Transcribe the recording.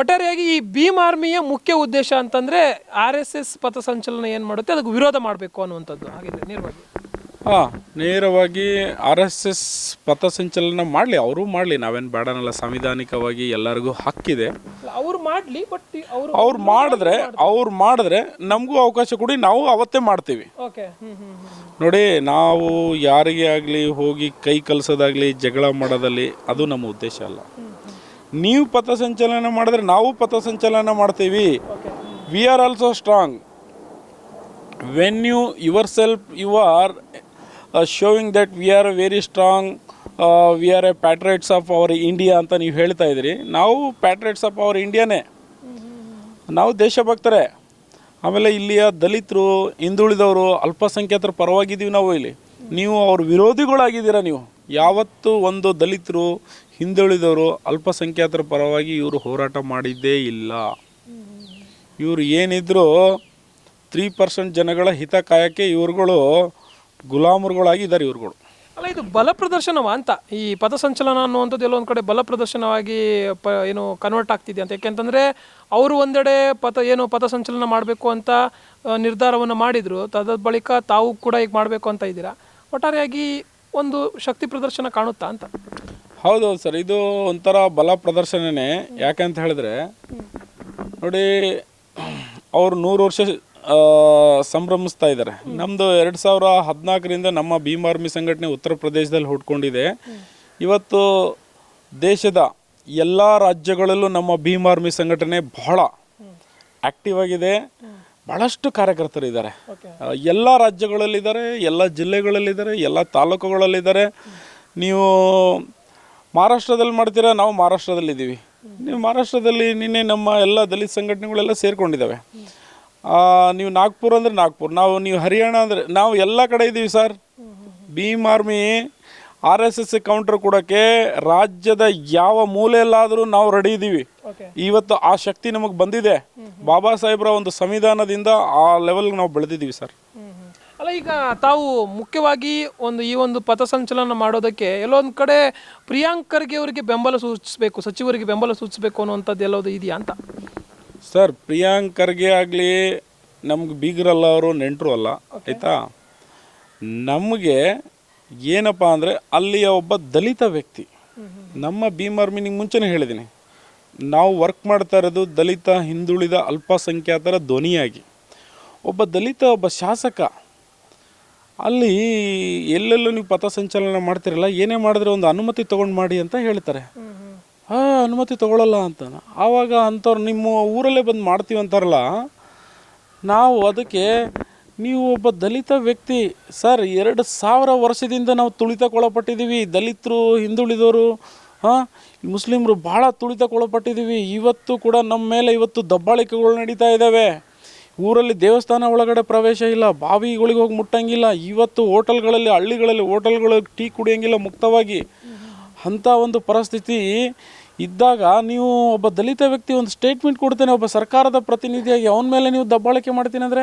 ಒಟ್ಟಾರೆಯಾಗಿ ಈ ಭೀಮ್ ಆರ್ಮಿಯ ಮುಖ್ಯ ಉದ್ದೇಶ ಅಂತಂದ್ರೆ ಆರ್ ಎಸ್ ಎಸ್ ಪಥಸಂಚಲನ ಏನು ಮಾಡುತ್ತೆ ಅದಕ್ಕೆ ವಿರೋಧ ಮಾಡಬೇಕು ಅನ್ನುವಂಥದ್ದು. ಹಾಗಿದ್ರೆ ನೇರವಾಗಿ. ಹಾಂ ನೇರವಾಗಿ ಆರ್ ಎಸ್ ಎಸ್ ಪಥಸಂಚಲನ ಮಾಡಲಿ ಅವರು ಮಾಡಲಿ ನಾವೇನು ಬೇಡನಲ್ಲ ಸಾಂವಿಧಾನಿಕವಾಗಿ ಎಲ್ಲರಿಗೂ ಹಕ್ಕಿದೆ. ಅವ್ರು ಮಾಡಲಿ ಬಟ್ ಅವರು ಅವ್ರು ಮಾಡಿದ್ರೆ ಅವ್ರು ಮಾಡಿದ್ರೆ ನಮಗೂ ಅವಕಾಶ ಕೊಡಿ ನಾವು ಅವತ್ತೇ ಮಾಡ್ತೀವಿ. ಓಕೆ ನೋಡಿ ನಾವು ಯಾರಿಗೆ ಆಗಲಿ ಹೋಗಿ ಕೈ ಕಲಿಸೋದಾಗಲಿ ಜಗಳ ಮಾಡೋದಲ್ಲಿ ಅದು ನಮ್ಮ ಉದ್ದೇಶ ಅಲ್ಲ. ನೀವು ಪಥಸಂಚಲನ ಮಾಡಿದ್ರೆ ನಾವು ಪಥಸಂಚಲನ ಮಾಡ್ತೀವಿ. We are also strong when you your self you are showing that we are very strong we are a patriots of our India ಅಂತ ನೀವು ಹೇಳ್ತಾ ಇದ್ದೀರಿ ನಾವು ಪ್ಯಾಟ್ರೇಟ್ಸ್ ಆಫ್ ಅವರ್ ಇಂಡಿಯಾನೇ ನಾವು ದೇಶಭಕ್ತರೇ. ಆಮೇಲೆ ಇಲ್ಲಿಯ ದಲಿತರು, ಹಿಂದುಳಿದವರು, ಅಲ್ಪಸಂಖ್ಯಾತರ ಪರವಾಗಿದ್ದೀವಿ ನಾವು ಇಲ್ಲಿ. ನೀವು ಅವ್ರ ವಿರೋಧಿಗಳಾಗಿದ್ದೀರಾ ನೀವು? ಯಾವತ್ತೂ ಒಂದು ದಲಿತರು ಹಿಂದುಳಿದವರು ಅಲ್ಪಸಂಖ್ಯಾತರ ಪರವಾಗಿ ಇವರು ಹೋರಾಟ ಮಾಡಿದ್ದೇ ಇಲ್ಲ. ಇವರು ಏನಿದ್ರು ತ್ರೀ ಪರ್ಸೆಂಟ್ ಜನಗಳ ಹಿತ ಕಾಯಕ್ಕೆ ಇವ್ರುಗಳು ಗುಲಾಮರುಗಳಾಗಿದ್ದಾರೆ ಇವ್ರುಗಳು. ಅಲ್ಲ, ಇದು ಬಲ ಪ್ರದರ್ಶನವ ಅಂತ? ಈ ಪಥಸಂಚಲನ ಅನ್ನುವಂಥದ್ದು ಎಲ್ಲೊಂದು ಕಡೆ ಬಲ ಪ್ರದರ್ಶನವಾಗಿ ಪ, ಏನು ಕನ್ವರ್ಟ್ ಆಗ್ತಿದೆ ಅಂತ. ಯಾಕೆಂತಂದರೆ ಅವರು ಒಂದೆಡೆ ಪಥ ಏನು ಪಥಸಂಚಲನ ಮಾಡಬೇಕು ಅಂತ ನಿರ್ಧಾರವನ್ನು ಮಾಡಿದರು. ತದ ಬಳಿಕ ತಾವು ಕೂಡ ಈಗ ಮಾಡಬೇಕು ಅಂತ ಇದ್ದೀರಾ? ಒಟ್ಟಾರೆಯಾಗಿ ಒಂದು ಶಕ್ತಿ ಪ್ರದರ್ಶನ ಕಾಣುತ್ತಾ ಅಂತ? ಹೌದೌದು ಸರ್ ಇದು ಒಂಥರ ಬಲ ಪ್ರದರ್ಶನನೇ. ಅಂತ ಹೇಳಿದ್ರೆ ನೋಡಿ ಅವ್ರು ನೂರು ವರ್ಷ ಸಂಭ್ರಮಿಸ್ತಾ ಇದ್ದಾರೆ ನಮ್ಮದು ಎರಡು ಸಾವಿರ ಹದಿನಾಲ್ಕರಿಂದ ನಮ್ಮ ಭೀಮ್ ಆರ್ಮಿ ಸಂಘಟನೆ ಉತ್ತರ ಪ್ರದೇಶದಲ್ಲಿ ಹುಟ್ಕೊಂಡಿದೆ. ಇವತ್ತು ದೇಶದ ಎಲ್ಲ ರಾಜ್ಯಗಳಲ್ಲೂ ನಮ್ಮ ಭೀಮ್ ಆರ್ಮಿ ಸಂಘಟನೆ ಬಹಳ ಆಕ್ಟಿವ್ ಆಗಿದೆ. ಬಹಳಷ್ಟು ಕಾರ್ಯಕರ್ತರಿದ್ದಾರೆ ಇದ್ದಾರೆ ಎಲ್ಲ ರಾಜ್ಯಗಳಲ್ಲಿದ್ದಾರೆ ಎಲ್ಲ ಜಿಲ್ಲೆಗಳಲ್ಲಿದ್ದಾರೆ ಎಲ್ಲ ತಾಲೂಕುಗಳಲ್ಲಿದ್ದಾರೆ. ನೀವು ಮಹಾರಾಷ್ಟ್ರದಲ್ಲಿ ಮಾಡ್ತೀರಾ? ನಾವು ಮಹಾರಾಷ್ಟ್ರದಲ್ಲಿದ್ದೀವಿ. ನೀವು ಮಹಾರಾಷ್ಟ್ರದಲ್ಲಿ ನಿನ್ನೆ ನಮ್ಮ ಎಲ್ಲ ದಲಿತ ಸಂಘಟನೆಗಳೆಲ್ಲ ಸೇರಿಕೊಂಡಿದ್ದಾವೆ. ನೀವು ನಾಗ್ಪುರ್ ಅಂದರೆ ನಾಗ್ಪುರ್. ನಾವು ನೀವು ಹರಿಯಾಣ ಅಂದರೆ ನಾವು ಎಲ್ಲ ಕಡೆ ಇದ್ದೀವಿ sir. Bhim army R S S counter ಕೊಡೋಕ್ಕೆ ರಾಜ್ಯದ ಯಾವ ಮೂಲೆಯಲ್ಲಾದರೂ ನಾವು ರೆಡಿ ಇದ್ದೀವಿ. ಇವತ್ತು ಆ ಶಕ್ತಿ ನಮಗೆ ಬಂದಿದೆ. ಬಾಬಾ ಸಾಹೇಬ್ರ ಒಂದು ಸಂವಿಧಾನದಿಂದ ಆ ಲೆವೆಲ್ಗೆ ನಾವು ಬೆಳೆದಿದ್ದೀವಿ ಸರ್. ಅಲ್ಲ ಈಗ ತಾವು ಮುಖ್ಯವಾಗಿ ಒಂದು ಈ ಒಂದು ಪಥಸಂಚಲನ ಮಾಡೋದಕ್ಕೆ ಎಲ್ಲೊಂದು ಕಡೆ ಪ್ರಿಯಾಂಕ್ ಖರ್ಗೆ ಅವರಿಗೆ ಬೆಂಬಲ ಸೂಚಿಸಬೇಕು ಸಚಿವರಿಗೆ ಬೆಂಬಲ ಸೂಚಿಸಬೇಕು ಅನ್ನುವಂಥದ್ದು ಎಲ್ಲೋದು ಇದೆಯಾ ಅಂತ? ಸರ್ ಪ್ರಿಯಾಂಕ್ ಖರ್ಗೆ ಆಗಲಿ ನಮ್ಗೆ ಬೀಗರಲ್ಲ ಅವರು ನೆಂಟರು ಅಲ್ಲ ಆಯಿತಾ? ನಮಗೆ ಏನಪ್ಪ ಅಂದರೆ ಅಲ್ಲಿಯ ಒಬ್ಬ ದಲಿತ ವ್ಯಕ್ತಿ. ನಮ್ಮ ಭೀಮರ್ ಆರ್ಮಿ ಮುಂಚೆನೇ ಹೇಳಿದ್ದೀನಿ ನಾವು ವರ್ಕ್ ಮಾಡ್ತಾ ಇರೋದು ದಲಿತ ಹಿಂದುಳಿದ ಅಲ್ಪಸಂಖ್ಯಾತರ ಧ್ವನಿಯಾಗಿ. ಒಬ್ಬ ದಲಿತ ಒಬ್ಬ ಶಾಸಕ ಅಲ್ಲಿ ಎಲ್ಲೆಲ್ಲೂ ನೀವು ಪಥಸಂಚಲನ ಮಾಡ್ತಿರಲ್ಲ, ಏನೇ ಮಾಡಿದ್ರೆ ಒಂದು ಅನುಮತಿ ತೊಗೊಂಡು ಮಾಡಿ ಅಂತ ಹೇಳ್ತಾರೆ. ಆ ಅನುಮತಿ ತಗೊಳ್ಳಲ್ಲ ಅಂತ ಆವಾಗ ಅಂಥವ್ರು ನಿಮ್ಮ ಊರಲ್ಲೇ ಬಂದು ಮಾಡ್ತೀವಿ ಅಂತಾರಲ್ಲ, ನಾವು ಅದಕ್ಕೆ ನೀವು ಒಬ್ಬ ದಲಿತ ವ್ಯಕ್ತಿ, ಸರ್, ಎರಡು ಸಾವಿರ ವರ್ಷದಿಂದ ನಾವು ತುಳಿತಕ್ಕೊಳಪಟ್ಟಿದ್ದೀವಿ. ದಲಿತರು ಹಿಂದುಳಿದವರು ಹಾಂ, ಮುಸ್ಲಿಮರು ಭಾಳ ತುಳಿತಕ್ಕೊಳಪಟ್ಟಿದ್ದೀವಿ. ಇವತ್ತು ಕೂಡ ನಮ್ಮ ಮೇಲೆ ಇವತ್ತು ದಬ್ಬಾಳಿಕೆಗಳು ನಡೀತಾ ಇದ್ದಾವೆ. ಊರಲ್ಲಿ ದೇವಸ್ಥಾನ ಒಳಗಡೆ ಪ್ರವೇಶ ಇಲ್ಲ, ಬಾವಿಗಳಿಗೆ ಹೋಗಿ ಮುಟ್ಟಂಗಿಲ್ಲ, ಇವತ್ತು ಹೋಟೆಲ್ಗಳಲ್ಲಿ, ಹಳ್ಳಿಗಳಲ್ಲಿ ಹೋಟೆಲ್ಗಳು ಟೀ ಕುಡಿಯೋಂಗಿಲ್ಲ ಮುಕ್ತವಾಗಿ. ಅಂಥ ಒಂದು ಪರಿಸ್ಥಿತಿ ಇದ್ದಾಗ ನೀವು ಒಬ್ಬ ದಲಿತ ವ್ಯಕ್ತಿ ಒಂದು ಸ್ಟೇಟ್ಮೆಂಟ್ ಕೊಡ್ತೇನೆ, ಒಬ್ಬ ಸರ್ಕಾರದ ಪ್ರತಿನಿಧಿಯಾಗಿ ಅವನ ಮೇಲೆ ನೀವು ದಬ್ಬಾಳಿಕೆ ಮಾಡ್ತೀನಿ ಅಂದರೆ?